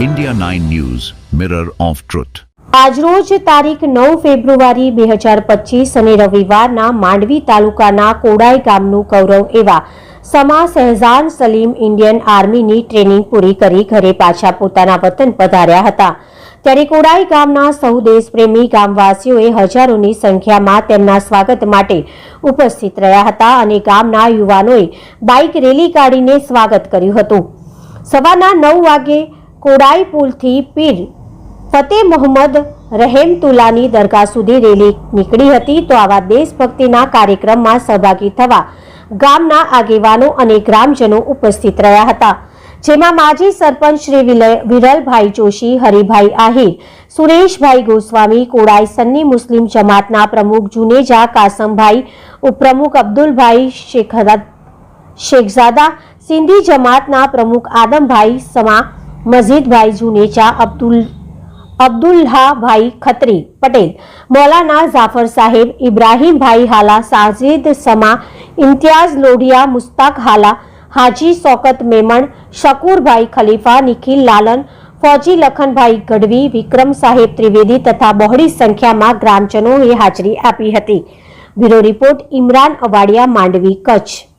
India 9 News, Mirror of Truth. આજરોજ તારીખ નવ ફેબ્રુઆરી બે હજાર પચીસ અને રવિવારના માંડવી તાલુકાના કોડાઈ ગામનું ગૌરવ એવા સમા શહેજાન સલીમ ઇન્ડિયન આર્મીની ટ્રેનિંગ પૂરી કરી ઘરે પાછા પોતાના વતન પધાર્યા હતા ત્યારે કોડાઈ ગામના સૌ દેશપ્રેમી ગામવાસીઓએ હજારોની સંખ્યામાં તેમના સ્વાગત માટે ઉપસ્થિત રહ્યા હતા અને ગામના યુવાનોએ બાઇક રેલી કાઢીને સ્વાગત કર્યું હતું સવારના નવ વાગે કોડાઈ પુલથી પીર ફતેહ મોહમ્મદ રહેમતુલ્લાની દરગાહ સુધી રેલી નીકળી હતી તો આવા દેશભક્તિના કાર્યક્રમમાં સહભાગી થવા ગામના આગેવાનો અને ગ્રામજનો ઉપસ્થિત રહ્યા હતા, જેમાં માજી સરપંચ શ્રી વિરલભાઈ જોશી, હરિભાઈ આહિર, સુરેશભાઈ ગોસ્વામી, કોડાઈ સન્ની મુસ્લિમ જમાતના પ્રમુખ જુનેજા કાસમભાઈ, ઉપપ્રમુખ અબ્દુલભાઈ શેખરત શેખઝાદા, સિંધી જમાતના પ્રમુખ આદમભાઈ સમા મજીદભાઈ જુનેચા, અબ્દુલ અબ્દુલ્લાભાઈ ખત્રી પટેલ, મૌલાના જાફર સાહેબ, ઇબ્રાહીમભાઈ હાલા, સાજીદ સમા, ઇમ્તિયાઝ લોઢિયા, મુસ્તાક હાલા, હાજી સોકત મેમણ, શકુરભાઈ ખલીફા, નિખિલ લાલન, ફૌજી લખનભાઈ ગઢવી, વિક્રમ સાહેબ ત્રિવેદી તથા બહોળી સંખ્યામાં ગ્રામજનોએ હાજરી આપી હતી. Bureau report, Imran Avadiya, Mandvi, Kutch.